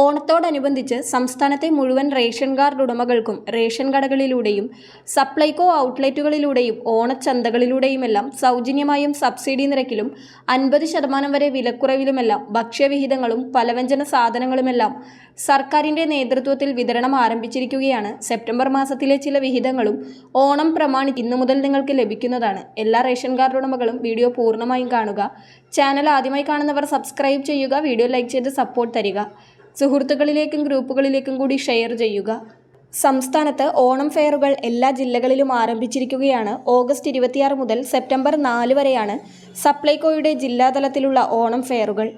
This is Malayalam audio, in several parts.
ഓണത്തോടനുബന്ധിച്ച് സംസ്ഥാനത്തെ മുഴുവൻ റേഷൻ കാർഡ് ഉടമകൾക്കും റേഷൻ കടകളിലൂടെയും സപ്ലൈകോ ഔട്ട്ലെറ്റുകളിലൂടെയും ഓണച്ചന്തകളിലൂടെയുമെല്ലാം സൗജന്യമായും സബ്സിഡി നിരക്കിലും അൻപത് ശതമാനം വരെ വിലക്കുറവിലുമെല്ലാം ഭക്ഷ്യവിഹിതങ്ങളും പലവ്യഞ്ജന സാധനങ്ങളുമെല്ലാം സർക്കാരിന്റെ നേതൃത്വത്തിൽ വിതരണം ആരംഭിച്ചിരിക്കുകയാണ്. സെപ്റ്റംബർ മാസത്തിലെ ചില വിഹിതങ്ങളും ഓണം പ്രമാണി ഇന്നു മുതൽ നിങ്ങൾക്ക് ലഭിക്കുന്നതാണ്. എല്ലാ റേഷൻ കാർഡ് ഉടമകളും വീഡിയോ പൂർണമായും കാണുക. ചാനൽ ആദ്യമായി കാണുന്നവർ സബ്സ്ക്രൈബ് ചെയ്യുക വീഡിയോ ലൈക്ക് ചെയ്ത് സപ്പോർട്ട് തരിക. സുഹൃത്തുക്കളിലേക്കും ഗ്രൂപ്പുകളിലേക്കും കൂടി ഷെയർ ചെയ്യുക. സംസ്ഥാനത്ത് ഓണം ഫെയറുകൾ എല്ലാ ജില്ലകളിലും ആരംഭിച്ചിരിക്കുകയാണ്. ഓഗസ്റ്റ് ഇരുപത്തിയാറ് മുതൽ സെപ്റ്റംബർ നാല് വരെയാണ് സപ്ലൈകോയുടെ ജില്ലാതലത്തിലുള്ള ഓണം ഫെയറുകൾ.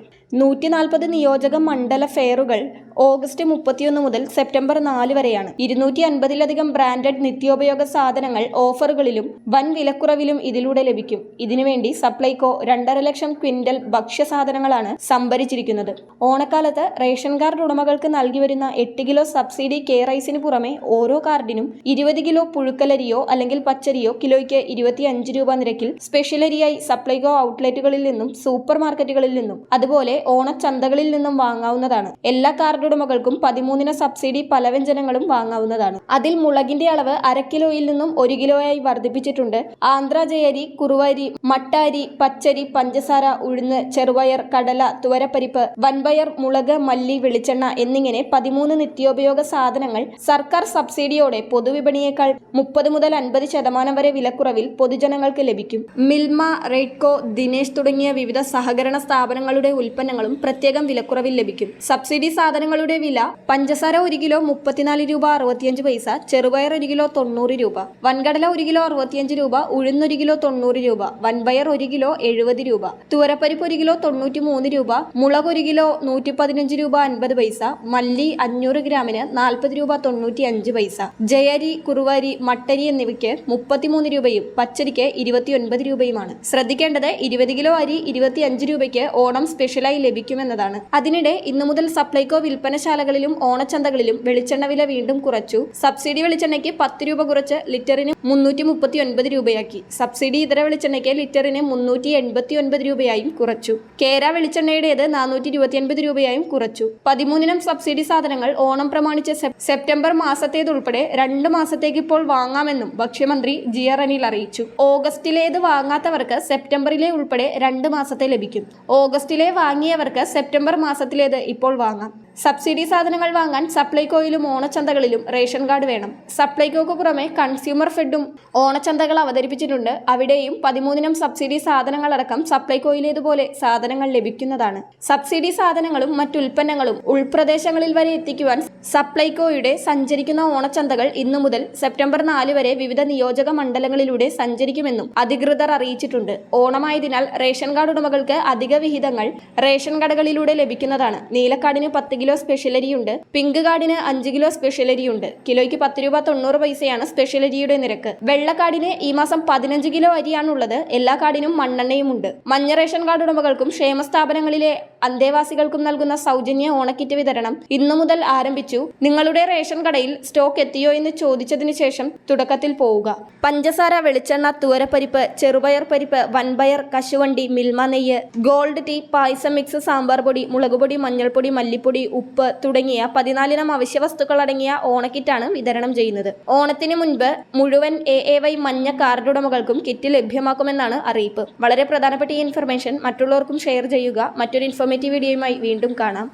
നൂറ്റി നാൽപ്പത് നിയോജക മണ്ഡല ഫെയറുകൾ ഓഗസ്റ്റ് മുപ്പത്തിയൊന്ന് മുതൽ സെപ്റ്റംബർ നാല് വരെയാണ്. ഇരുന്നൂറ്റി അൻപതിലധികം ബ്രാൻഡഡ് നിത്യോപയോഗ സാധനങ്ങൾ ഓഫറുകളിലും വൻ വിലക്കുറവിലും ഇതിലൂടെ ലഭിക്കും. ഇതിനുവേണ്ടി സപ്ലൈകോ രണ്ടര ലക്ഷം ക്വിന്റൽ ഭക്ഷ്യസാധനങ്ങളാണ് സംഭരിച്ചിരിക്കുന്നത്. ഓണക്കാലത്ത് റേഷൻ കാർഡ് ഉടമകൾക്ക് നൽകി വരുന്ന എട്ട് കിലോ സബ്സിഡി കെ റൈസിന് പുറമെ ഓരോ കാർഡിനും ഇരുപത് കിലോ പുഴുക്കലരിയോ അല്ലെങ്കിൽ പച്ചരിയോ കിലോയ്ക്ക് ഇരുപത്തിയഞ്ച് രൂപ നിരക്കിൽ സ്പെഷ്യലരിയായി സപ്ലൈകോ ഔട്ട്ലെറ്റുകളിൽ നിന്നും സൂപ്പർ മാർക്കറ്റുകളിൽ നിന്നും അതുപോലെ ഓണച്ചന്തകളിൽ നിന്നും വാങ്ങാവുന്നതാണ്. എല്ലാ കാർഡ് ഉടമകൾക്കും പതിമൂന്നിന് സബ്സിഡി പലവ്യഞ്ജനങ്ങളും വാങ്ങാവുന്നതാണ്. അതിൽ മുളകിന്റെ അളവ് അര കിലോയിൽ നിന്നും ഒരു കിലോയായി വർദ്ധിപ്പിച്ചിട്ടുണ്ട്. ആന്ധ്ര ജയരി കുറുവരി മട്ടാരി പച്ചരി പഞ്ചസാര ഉഴുന്ന് ചെറുപയർ കടല തുവരപ്പരിപ്പ് വൻപയർ മുളക് മല്ലി വെളിച്ചെണ്ണ എന്നിങ്ങനെ പതിമൂന്ന് നിത്യോപയോഗ സാധനങ്ങൾ സർക്കാർ സബ്സിഡിയോടെ പൊതുവിപണിയേക്കാൾ മുപ്പത് മുതൽ അൻപത് ശതമാനം വരെ വിലക്കുറവിൽ പൊതുജനങ്ങൾക്ക് ലഭിക്കും. മിൽമ റെയ്ഡ്കോ ദിനേശ് തുടങ്ങിയ വിവിധ സഹകരണ സ്ഥാപനങ്ങളുടെ ഉൽപ്പന്നങ്ങളും പ്രത്യേകം വിലക്കുറവിൽ ലഭിക്കും. സബ്സിഡി സാധനങ്ങളുടെ വില പഞ്ചസാര ഒരു കിലോ മുപ്പത്തിനാല് രൂപ അറുപത്തിയഞ്ച് പൈസ ചെറുപയർ ഒരു കിലോ തൊണ്ണൂറ് രൂപ വൻകടല ഒരു കിലോ അറുപത്തിയഞ്ച് രൂപ ഉഴുന്നൊരു കിലോ തൊണ്ണൂറ് രൂപ വൻപയർ ഒരു കിലോ എഴുപത് രൂപ തുവരപ്പരിപ്പ് ഒരു കിലോ തൊണ്ണൂറ്റി മൂന്ന് രൂപ മുളക് ഒരു കിലോ നൂറ്റി പതിനഞ്ച് രൂപ അൻപത് പൈസ മല്ലി അഞ്ഞൂറ് ഗ്രാമിന് നാൽപ്പത് രൂപ തൊണ്ണൂറ്റി അഞ്ച് പൈസ ജയരി കുറുവാരി മട്ടരി എന്നിവയ്ക്ക് മുപ്പത്തിമൂന്ന് രൂപയും പച്ചരിക്ക് ഇരുപത്തിയൊൻപത് രൂപയുമാണ്. ശ്രദ്ധിക്കേണ്ടത് ഇരുപത് കിലോ അരി ഇരുപത്തിയഞ്ച് രൂപയ്ക്ക് ഓണം സ്പെഷ്യലായി ലഭിക്കുമെന്നതാണ്. അതിനിടെ ഇന്നു മുതൽ സപ്ലൈകോ വിൽപ്പനശാലകളിലും ഓണച്ചന്തകളിലും വെളിച്ചെണ്ണ വില വീണ്ടും കുറച്ചു. സബ്സിഡി വെളിച്ചെണ്ണയ്ക്ക് പത്ത് രൂപ കുറച്ച് ലിറ്ററിന് മുന്നൂറ്റി മുപ്പത്തി ഒൻപത് രൂപയാക്കി. സബ്സിഡി ഇതര വെളിച്ചെണ്ണയ്ക്ക് ലിറ്ററിന് മുന്നൂറ്റി എൺപത്തി ഒൻപത് രൂപയായും കുറച്ചു. കേര വെളിച്ചെണ്ണയുടേത് നാനൂറ്റി ഇരുപത്തിയൊൻപത് രൂപയായും കുറച്ചു. പതിമൂന്നിനം സബ്സിഡി സാധനങ്ങൾ ഓണം പ്രമാണിച്ച് സെപ്റ്റംബർ മാസത്തേതുൾപ്പെടെ രണ്ട് മാസത്തേക്ക് ഇപ്പോൾ വാങ്ങാമെന്നും ഭക്ഷ്യമന്ത്രി ജി ആർ അനിൽ അറിയിച്ചു. ഓഗസ്റ്റിലേത് വാങ്ങാത്തവർക്ക് സെപ്റ്റംബറിലെ ഉൾപ്പെടെ രണ്ട് മാസത്തെ ലഭിക്കും. ഓഗസ്റ്റിലെ വാങ്ങിയവർക്ക് സെപ്റ്റംബർ മാസത്തിലേത് ഇപ്പോൾ വാങ്ങാം. സബ്സിഡി സാധനങ്ങൾ വാങ്ങാൻ സപ്ലൈകോയിലും ഓണച്ചന്തകളിലും റേഷൻ കാർഡ് വേണം. സപ്ലൈകോക്ക് പുറമെ കൺസ്യൂമർ ഫെഡും ഓണച്ചന്തകൾ അവതരിപ്പിച്ചിട്ടുണ്ട്. അവിടെയും പതിമൂന്നിനം സബ്സിഡി സാധനങ്ങളടക്കം സപ്ലൈകോയിലേതുപോലെ സാധനങ്ങൾ ലഭിക്കുന്നതാണ്. സബ്സിഡി സാധനങ്ങളും മറ്റുൽപ്പന്നങ്ങളും ഉൾപ്രദേശങ്ങളിൽ വരെ എത്തിക്കുവാൻ സപ്ലൈകോയുടെ സഞ്ചരിക്കുന്ന ഓണച്ചന്തകൾ ഇന്നു മുതൽ സെപ്റ്റംബർ നാല് വരെ വിവിധ നിയോജക മണ്ഡലങ്ങളിലൂടെ സഞ്ചരിക്കുമെന്നും അധികൃതർ അറിയിച്ചിട്ടുണ്ട്. ഓണമായതിനാൽ റേഷൻ കാർഡ് ഉടമകൾക്ക് അധിക വിഹിതങ്ങൾ റേഷൻ കടകളിലൂടെ ലഭിക്കുന്നതാണ്. നീലക്കാടിന് പത്ത് കിലോ സ്പെഷ്യലരിയുണ്ട് പിങ്ക് കാർഡിന് അഞ്ച് കിലോ സ്പെഷ്യലരിയുണ്ട് കിലോയ്ക്ക് പത്ത് രൂപ തൊണ്ണൂറ് പൈസയാണ് സ്പെഷ്യലരിയുടെ നിരക്ക്. വെള്ളക്കാർഡിന് ഈ മാസം പതിനഞ്ച് കിലോ അരിയാണുള്ളത്. എല്ലാ കാർഡിനും മണ്ണെണ്ണയും ഉണ്ട് മഞ്ഞ റേഷൻ കാർഡ് ഉടമകൾക്കും ക്ഷേമ സ്ഥാപനങ്ങളിലെ അന്തേവാസികൾക്കും നൽകുന്ന സൗജന്യ ഓണക്കിറ്റ് വിതരണം ഇന്നു മുതൽ ആരംഭിച്ചു. നിങ്ങളുടെ റേഷൻ കടയിൽ സ്റ്റോക്ക് എത്തിയോ എന്ന് ചോദിച്ചതിനു ശേഷം തുടക്കത്തിൽ പോവുക. പഞ്ചസാര വെളിച്ചെണ്ണ തുവരപ്പരിപ്പ് ചെറുപയർ പരിപ്പ് വൻപയർ കശുവണ്ടി മിൽമ നെയ്യ് gold tea payasam mix sambar പൊടി മുളകുപൊടി മഞ്ഞൾപ്പൊടി മല്ലിപ്പൊടി ഉപ്പ് തുടങ്ങിയ പതിനാലിനം അവശ്യ വസ്തുക്കൾ അടങ്ങിയ ഓണക്കിറ്റാണ് വിതരണം ചെയ്യുന്നത്. ഓണത്തിന് മുൻപ് മുഴുവൻ എ എ വൈ മഞ്ഞ കാർഡ് ഉടമകൾക്കും കിറ്റ് ലഭ്യമാക്കുമെന്നാണ് അറിയിപ്പ്. വളരെ പ്രധാനപ്പെട്ട ഈ ഇൻഫർമേഷൻ മറ്റുള്ളവർക്കും ഷെയർ ചെയ്യുക. മറ്റൊരു ഇൻഫോർമേറ്റീവ് വീഡിയോയുമായി വീണ്ടും കാണാം